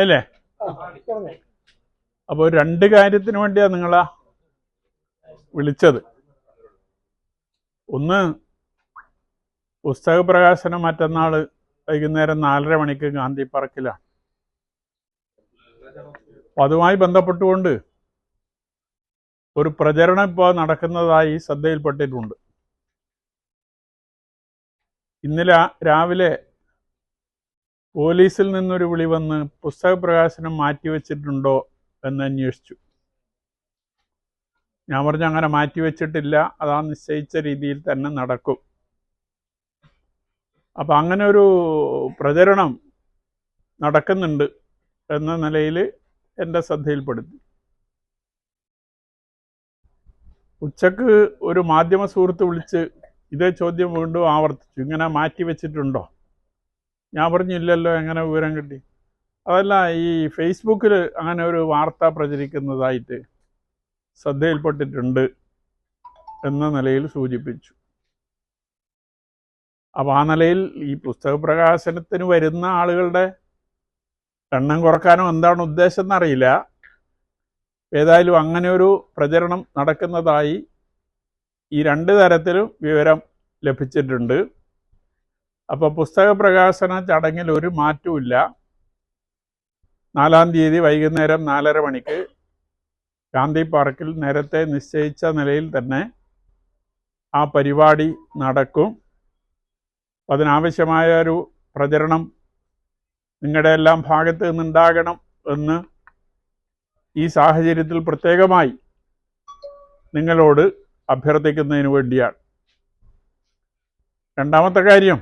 അല്ലേ? അപ്പോൾ രണ്ട് കാര്യത്തിന് വേണ്ടിയാണ് നിങ്ങളാ വിളിച്ചത്. ഒന്ന് പുസ്തക പ്രകാശനം മറ്റന്നാൾ വൈകുന്നേരം നാലര മണിക്ക് ഗാന്ധി പാർക്കിലാണ്. അപ്പൊ അതുമായി ബന്ധപ്പെട്ടുകൊണ്ട് ഒരു പ്രചരണം ഇപ്പോൾ നടക്കുന്നതായി ശ്രദ്ധയിൽപ്പെട്ടിട്ടുണ്ട്. ഇന്നലെ രാവിലെ പോലീസിൽ നിന്നൊരു വിളി വന്ന് പുസ്തക പ്രകാശനം മാറ്റിവെച്ചിട്ടുണ്ടോ എന്ന് അന്വേഷിച്ചു. ഞാൻ പറഞ്ഞു അങ്ങനെ മാറ്റിവെച്ചിട്ടില്ല. അതാ നിശ്ചയിച്ച രീതിയിൽ തന്നെ നടക്കും. അപ്പം അങ്ങനെ ഒരു പ്രചരണം നടക്കുന്നുണ്ട് എന്ന നിലയിൽ എന്റെ ശ്രദ്ധയിൽപ്പെടുത്തി. ഉച്ചയ്ക്ക് ഒരു മാധ്യമ സുഹൃത്ത് വിളിച്ച് ഇതേ ചോദ്യം വീണ്ടും ആവർത്തിച്ചു. ഇങ്ങനെ മാറ്റി വെച്ചിട്ടുണ്ടോ ഞാൻ പറഞ്ഞില്ലല്ലോ എങ്ങനെ വിവരം കിട്ടി. അതല്ല ഈ ഫേസ്ബുക്കിൽ അങ്ങനെ ഒരു വാർത്ത പ്രചരിക്കുന്നതായിട്ട് ശ്രദ്ധയിൽപ്പെട്ടിട്ടുണ്ട് എന്ന നിലയിൽ സൂചിപ്പിച്ചു. അപ്പോൾ ആ നിലയിൽ ഈ പുസ്തക പ്രകാശനത്തിന് വരുന്ന ആളുകളുടെ എണ്ണം കുറക്കാനോ എന്താണ് ഉദ്ദേശം എന്നറിയില്ല ഏതായാലും അങ്ങനെ ഒരു പ്രചരണം നടക്കുന്നതായി ഈ രണ്ട് തരത്തിലും വിവരം ലഭിച്ചിട്ടുണ്ട്. അപ്പോൾ പുസ്തക പ്രകാശന ചടങ്ങിൽ ഒരു മാറ്റവുമില്ല. നാലാം തീയതി വൈകുന്നേരം നാലര മണിക്ക് ഗാന്ധി പാർക്കിൽ നേരത്തെ നിശ്ചയിച്ച നിലയിൽ തന്നെ ആ പരിപാടി നടക്കും. അതിനാവശ്യമായ ഒരു പ്രചരണം നിങ്ങളുടെ എല്ലാം ഭാഗത്ത് നിന്നുണ്ടാകണം എന്ന് ഈ സാഹചര്യത്തിൽ പ്രത്യേകമായി നിങ്ങളോട് അഭ്യർത്ഥിക്കുന്നതിന് വേണ്ടിയാണ്. രണ്ടാമത്തെ കാര്യം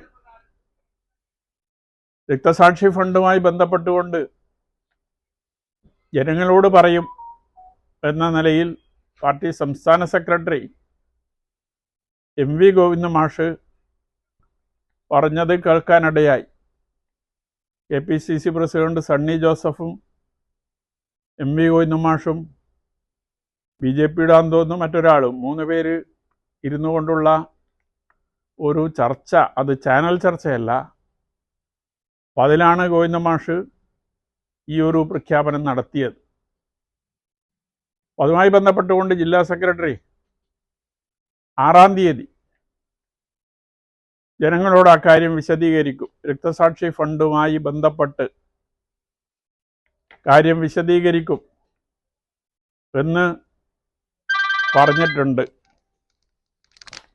രക്തസാക്ഷി ഫണ്ടുമായി ബന്ധപ്പെട്ടുകൊണ്ട് ജനങ്ങളോട് പറയും എന്ന നിലയിൽ പാർട്ടി സംസ്ഥാന സെക്രട്ടറി എം വി ഗോവിന്ദ മാഷ് പറഞ്ഞത് കേൾക്കാനിടയായി. K P C C president Sunny ജോസഫും എം വി ഗോവിന്ദ മാഷും ബി ജെ പിയുടെ അന്തോന്നും മറ്റൊരാളും മൂന്ന് പേര് ഇരുന്നു കൊണ്ടുള്ള ഒരു ചർച്ച അത് ചാനൽ ചർച്ചയല്ല അപ്പം അതിലാണ് ഗോവിന്ദ മാഷ് ഈ ഒരു പ്രഖ്യാപനം നടത്തിയത്. അതുമായി ബന്ധപ്പെട്ടുകൊണ്ട് ജില്ലാ സെക്രട്ടറി ആറാം തീയതി ജനങ്ങളോട് ആ കാര്യം വിശദീകരിക്കും. രക്തസാക്ഷി ഫണ്ടുമായി ബന്ധപ്പെട്ട് കാര്യം വിശദീകരിക്കും എന്ന് പറഞ്ഞിട്ടുണ്ട്.